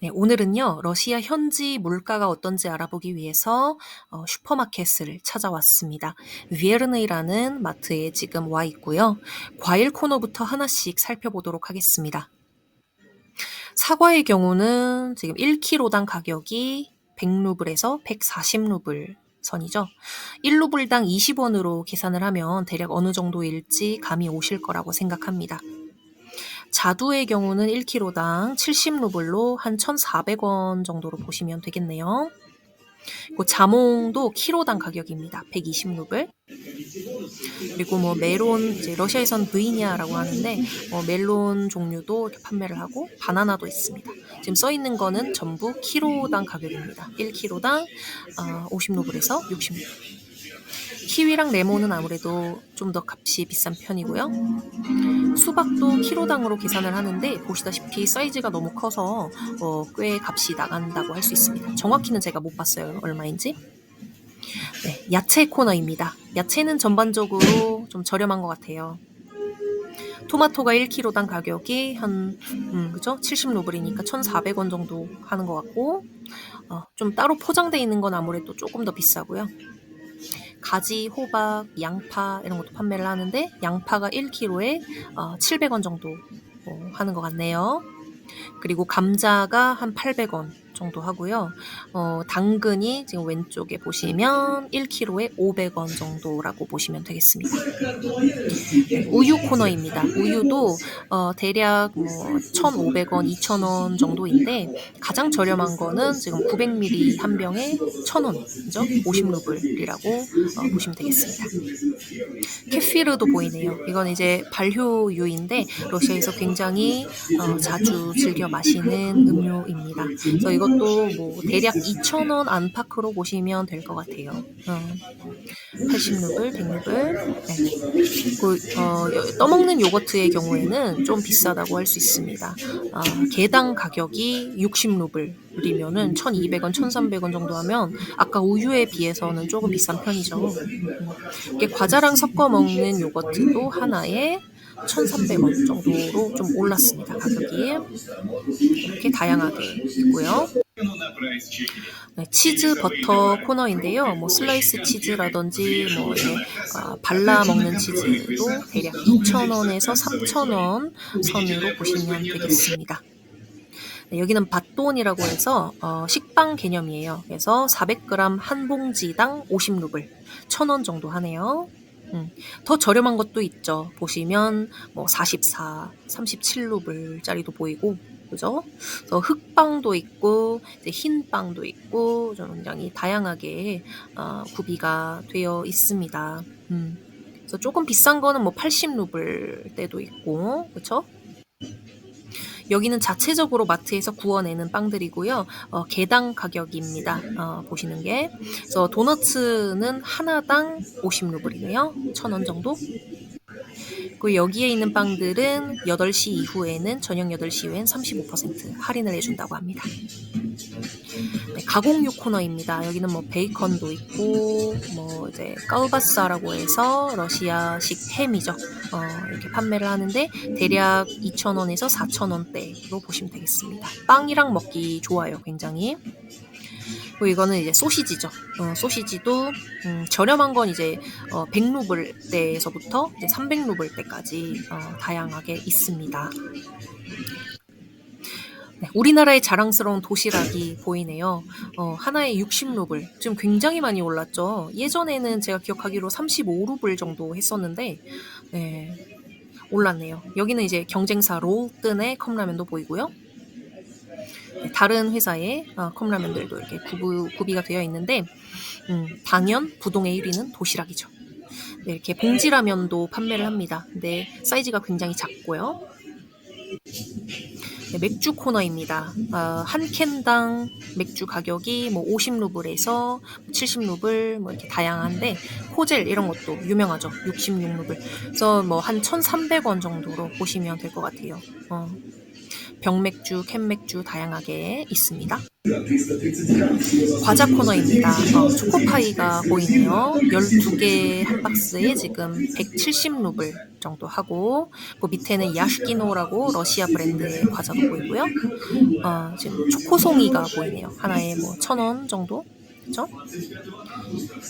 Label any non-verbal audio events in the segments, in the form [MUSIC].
네, 오늘은요, 러시아 현지 물가가 어떤지 알아보기 위해서 어, 슈퍼마켓을 찾아왔습니다. 위에르느이라는 마트에 지금 와 있고요. 과일 코너부터 하나씩 살펴보도록 하겠습니다. 사과의 경우는 지금 1kg당 가격이 100루블에서 140루블 선이죠. 1루블당 20원으로 계산을 하면 대략 어느 정도일지 감이 오실 거라고 생각합니다. 자두의 경우는 1kg당 70루블로 한 1,400원 정도로 보시면 되겠네요. 그 자몽도 키로당 가격입니다. 120루블. 그리고 뭐 멜론 이제 러시아에선 브이니아라고 하는데 뭐 멜론 종류도 판매를 하고 바나나도 있습니다. 지금 써 있는 거는 전부 키로당 가격입니다. 1kg당 어, 50루블에서 60루블. 키위랑 레몬은 아무래도 좀 더 값이 비싼 편이고요. 수박도 키로당으로 계산을 하는데 보시다시피 사이즈가 너무 커서 어, 꽤 값이 나간다고 할 수 있습니다. 정확히는 제가 못 봤어요. 얼마인지. 네, 야채 코너입니다. 야채는 전반적으로 좀 저렴한 것 같아요. 토마토가 1kg당 가격이 한, 음, 그죠? 70루블이니까 1,400원 정도 하는 것 같고, 어, 좀 따로 포장되어 있는 건 아무래도 조금 더 비싸고요. 가지, 호박, 양파 이런 것도 판매를 하는데 양파가 1kg에 어, 700원 정도 어, 하는 것 같네요. 그리고 감자가 한 800원 정도 하고요. 어, 당근이 지금 왼쪽에 보시면 1kg에 500원 정도라고 보시면 되겠습니다. 네, 우유 코너입니다. 우유도 어, 대략 뭐 1,500원, 2,000원 정도인데 가장 저렴한 거는 지금 900ml 한 병에 1,000원이죠. 50루블이라고 어, 보시면 되겠습니다. 케피르도 보이네요. 이건 이제 발효유인데 러시아에서 굉장히 어, 자주 즐겨 마시는 음료입니다. 그래서 이거 이 것도 뭐 대략 2,000원 안팎으로 보시면 될 것 같아요. 어, 80루블, 100루블. 네. 그, 어, 떠먹는 요거트의 경우에는 좀 비싸다고 할 수 있습니다. 아, 개당 가격이 60루블이면은 1,200원, 1,300원 정도 하면 아까 우유에 비해서는 조금 비싼 편이죠. 이게 과자랑 섞어 먹는 요거트도 하나에 1,300원 정도로 좀 올랐습니다. 가격이 이렇게 다양하게 있고요. 네, 치즈 버터 코너인데요. 뭐 슬라이스 치즈라든지 뭐 이제 아, 발라 먹는 치즈도 대략 2,000원에서 3,000원 선으로 보시면 되겠습니다. 네, 여기는 밭돈이라고 해서 어, 식빵 개념이에요. 그래서 400g 한 봉지당 50루블, 1,000원 정도 하네요. 음, 더 저렴한 것도 있죠. 보시면 뭐 44, 37루블짜리도 보이고, 그죠? 그래서 흑빵도 있고, 흰빵도 있고, 좀 굉장히 다양하게 어, 구비가 되어 있습니다. 음, 그래서 조금 비싼 거는 뭐 80루블 때도 있고, 그렇죠? 여기는 자체적으로 마트에서 구워내는 빵들이고요. 어, 개당 가격입니다. 어, 보시는 게. 그래서 도너츠는 하나당 50루블이네요. 1,000원 정도. 그리고 여기에 있는 빵들은 8시 이후에는 저녁 8시 이후엔 35% 할인을 해준다고 합니다. 네, 가공육 코너입니다. 여기는 뭐 베이컨도 있고 뭐 이제 까우바사라고 해서 러시아식 햄이죠. 어, 이렇게 판매를 하는데 대략 2,000원에서 4,000원대로 보시면 되겠습니다. 빵이랑 먹기 좋아요, 굉장히. 그리고 이거는 이제 소시지죠. 어, 소시지도 음, 저렴한 건 이제 어, 100루블 대에서부터 이제 300루블 대까지 어, 다양하게 있습니다. 네, 우리나라의 자랑스러운 도시락이 보이네요. 어, 하나에 60루블. 지금 굉장히 많이 올랐죠. 예전에는 제가 기억하기로 35루블 정도 했었는데, 네, 올랐네요. 여기는 이제 경쟁사 롤뜬의 컵라면도 보이고요. 네, 다른 회사의 어, 컵라면들도 이렇게 구부, 구비가 되어 있는데, 음, 당연 부동의 1위는 도시락이죠. 네, 이렇게 봉지라면도 판매를 합니다. 근데 사이즈가 굉장히 작고요. 네, 맥주 코너입니다. 어, 한 캔당 맥주 가격이 뭐 50루블에서 70루블 뭐 이렇게 다양한데 코젤 이런 것도 유명하죠. 66루블. 그래서 뭐 한 1,300원 정도로 보시면 될 것 같아요. 어. 병맥주, 캔맥주 다양하게 있습니다. 과자 코너입니다. 어, 초코파이가 보이네요. 12개 한 박스에 지금 170루블 정도 하고 그 밑에는 야슈키노라고 러시아 브랜드의 과자도 보이고요. 어, 지금 초코송이가 보이네요. 하나에 뭐 1,000원 정도? 그죠?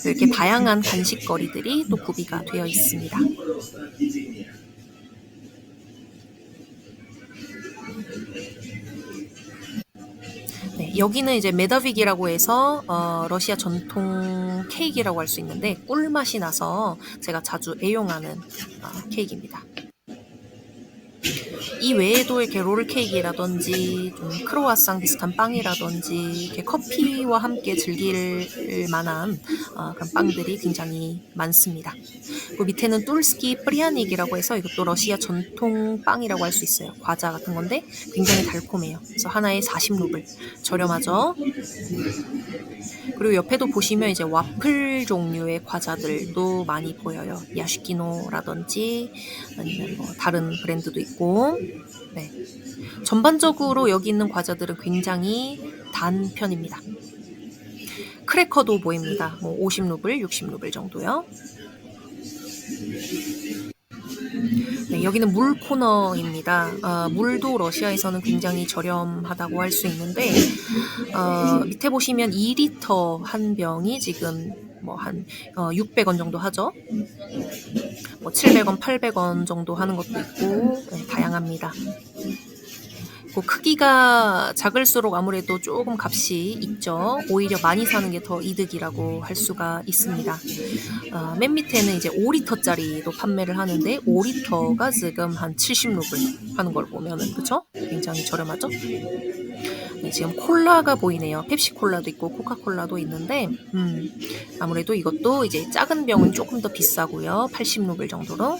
이렇게 다양한 간식거리들이 또 구비가 되어 있습니다. 여기는 이제 메다빅이라고 해서 어, 러시아 전통 케이크라고 할 수 있는데 꿀맛이 나서 제가 자주 애용하는 어, 케이크입니다. 이 외에도 이렇게 롤 케이크라든지 좀 크로와상 비슷한 빵이라든지 이렇게 커피와 함께 즐길 만한 어, 그런 빵들이 굉장히 많습니다. 그 밑에는 뚫스키 프리아닉이라고 해서 이것도 러시아 전통 빵이라고 할 수 있어요. 과자 같은 건데 굉장히 달콤해요. 그래서 하나에 40루블 저렴하죠. 그리고 옆에도 보시면 이제 와플 종류의 과자들도 많이 보여요. 야시키노라든지 아니면 뭐 다른 브랜드도 있고. 네. 전반적으로 여기 있는 과자들은 굉장히 단 편입니다. 크래커도 보입니다. 뭐 50루블, 60루블 정도요. 네, 여기는 물 코너입니다. 어, 물도 러시아에서는 굉장히 저렴하다고 할 수 있는데 어, 밑에 보시면 2리터 한 병이 지금 뭐한 600원 정도 하죠. 뭐 700원, 800원 정도 하는 것도 있고 네, 다양합니다. 그 크기가 작을수록 아무래도 조금 값이 있죠. 오히려 많이 사는 게 더 이득이라고 할 수가 있습니다. 어, 맨 밑에는 이제 5리터짜리도 판매를 하는데 5리터가 지금 한 70루블 하는 걸 보면은 그쵸? 굉장히 저렴하죠? 네, 지금 콜라가 보이네요. 펩시 콜라도 있고 코카콜라도 있는데 음, 아무래도 이것도 이제 작은 병은 조금 더 비싸고요. 80루블 정도로.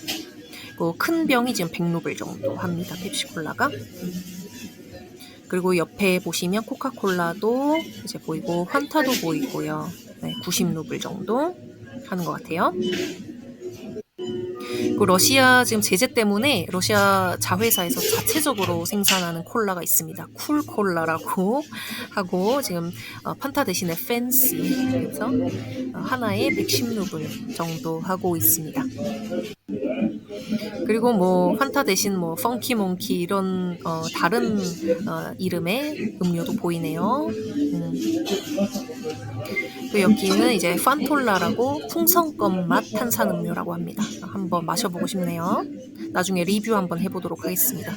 그큰 병이 지금 100루블 정도 합니다. 펩시 콜라가. 그리고 옆에 보시면 코카콜라도 이제 보이고 환타도 보이고요. 네, 90루블 정도 하는 것 같아요. 그 러시아 지금 제재 때문에 러시아 자회사에서 자체적으로 생산하는 콜라가 있습니다. 쿨 콜라라고 [LAUGHS] 하고 지금 어, 판타 대신에 팬시 그래서 어, 하나에 110루블 정도 하고 있습니다. 그리고 뭐 판타 대신 뭐 펑키 몽키 이런 어, 다른 어, 이름의 음료도 보이네요. 음. 그 여기는 이제 판톨라라고 풍선껌 맛 탄산 음료라고 합니다. 한번 마셔보고 싶네요. 나중에 리뷰 한번 해보도록 하겠습니다.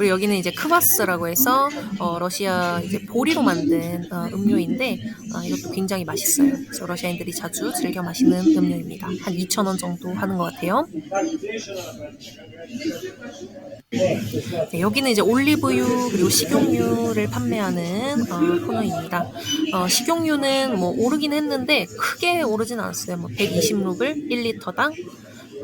그리고 여기는 이제 크바스라고 해서 어, 러시아 이제 보리로 만든 어, 음료인데 어, 이것도 굉장히 맛있어요. 그래서 러시아인들이 자주 즐겨 마시는 음료입니다. 한 2,000원 정도 하는 것 같아요. 네, 여기는 이제 올리브유 그리고 식용유를 판매하는 어, 코너입니다. 어, 식용유는 뭐 오르긴 했는데 크게 오르진 않았어요. 뭐 120루블 1리터당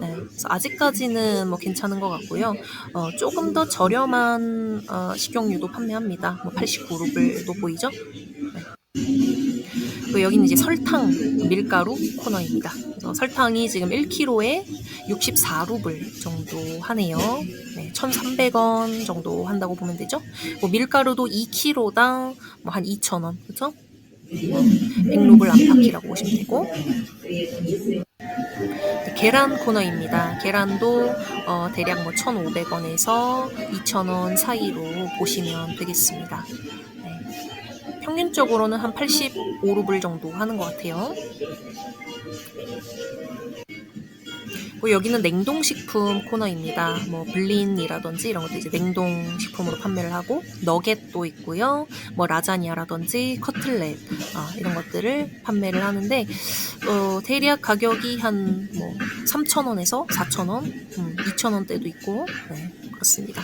네, 그래서 아직까지는 뭐 괜찮은 것 같고요. 어, 조금 더 저렴한 어, 식용유도 판매합니다. 뭐 89루블도 보이죠? 네. 그리고 여기는 이제 설탕, 밀가루 코너입니다. 그래서 설탕이 지금 1kg에 64루블 정도 하네요. 네, 1,300원 정도 한다고 보면 되죠. 뭐 밀가루도 2kg당 뭐 한 2,000원, 그죠? 100루블 안팎이라고 보시면 되고 계란 코너입니다. 계란도 어, 대략 뭐 1,500원에서 2,000원 사이로 보시면 되겠습니다. 네. 평균적으로는 한 85루블 정도 하는 것 같아요. 뭐 여기는 냉동식품 코너입니다. 뭐 블린이라든지 이런 것도 이제 냉동식품으로 판매를 하고 너겟도 있고요. 뭐 라자냐라든지 커틀렛 아, 이런 것들을 판매를 하는데 어, 대략 가격이 한 뭐 3,000원에서 4,000원, 음, 2,000원대도 있고 네, 그렇습니다.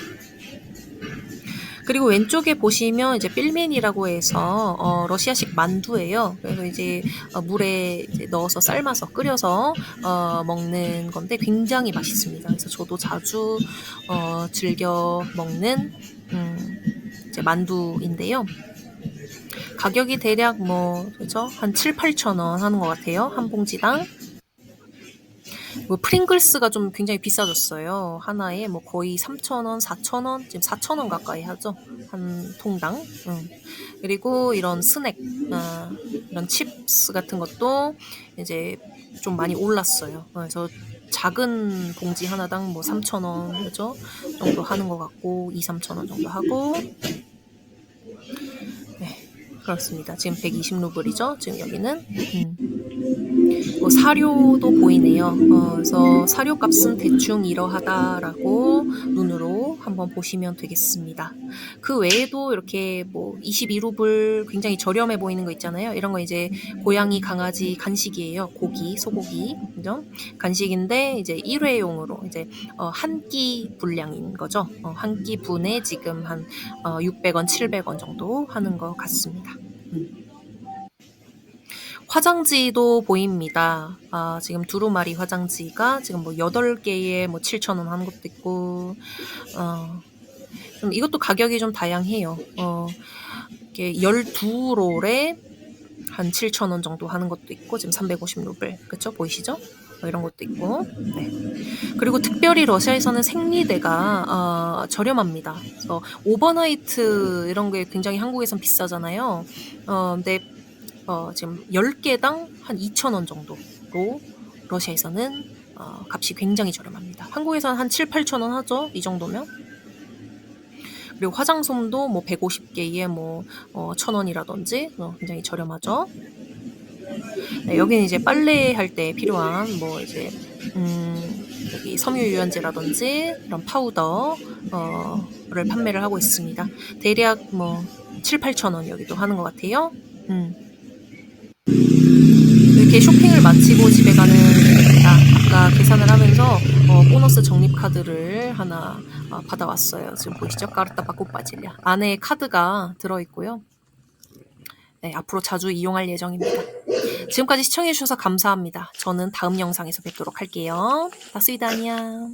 그리고 왼쪽에 보시면 이제 필멘이라고 해서 어, 러시아식 만두예요. 그래서 이제 어, 물에 이제 넣어서 삶아서 끓여서 어, 먹는 건데 굉장히 맛있습니다. 그래서 저도 자주 어, 즐겨 먹는 음, 이제 만두인데요. 가격이 대략 뭐 그죠 한 7, 8천 원 하는 것 같아요 한 봉지당. 뭐 프링글스가 좀 굉장히 비싸졌어요. 하나에 뭐 거의 3,000원, 4,000원, 지금 4,000원 가까이 하죠. 한 통당. 음. 그리고 이런 스낵, 아, 이런 칩스 같은 것도 이제 좀 많이 올랐어요. 그래서 작은 봉지 하나당 뭐 3,000원 그죠? 정도 하는 것 같고 2, 3,000원 정도 하고 네 그렇습니다. 지금 120루블이죠. 지금 여기는 음. 뭐 사료도 보이네요. 어, 그래서 사료 값은 대충 이러하다라고 눈으로 한번 보시면 되겠습니다. 그 외에도 이렇게 뭐 22루블 굉장히 저렴해 보이는 거 있잖아요. 이런 거 이제 고양이, 강아지 간식이에요. 고기, 소고기, 그죠? 간식인데 이제 일회용으로 이제 어, 한끼 분량인 거죠. 어, 한끼 분에 지금 한 어, 600원, 700원 정도 하는 것 같습니다. 음. 화장지도 보입니다. 아, 지금 두루마리 화장지가 지금 뭐 8개에 뭐 7,000원 하는 것도 있고, 어, 좀 이것도 가격이 좀 다양해요. 어, 이게 12롤에 한 7,000원 정도 하는 것도 있고, 지금 350루블. 그쵸? 보이시죠? 뭐 이런 것도 있고, 네. 그리고 특별히 러시아에서는 생리대가 어, 저렴합니다. 그래서 오버나이트 이런 게 굉장히 한국에선 비싸잖아요. 어, 근데 어, 지금 10개당 한 2,000원 정도로 러시아에서는 어, 값이 굉장히 저렴합니다. 한국에서는 한 7, 8,000원 하죠. 이 정도면. 그리고 화장솜도 뭐 150개에 뭐 어, 1,000원이라든지 어, 굉장히 저렴하죠. 네, 여기는 이제 빨래 할 때 필요한 뭐 이제 음, 여기 섬유 유연제라든지 이런 파우더 어를 판매를 하고 있습니다. 대략 뭐 7, 8천 원 여기도 하는 것 같아요. 음. 쇼핑을 마치고 집에 가는 아, 아까 계산을 하면서 어, 보너스 적립 카드를 하나 어, 받아왔어요. 지금 보이시죠? 까르타 바꾸 빠질려. 안에 카드가 들어있고요. 네, 앞으로 자주 이용할 예정입니다. 지금까지 시청해주셔서 감사합니다. 저는 다음 영상에서 뵙도록 할게요. 다스위다냐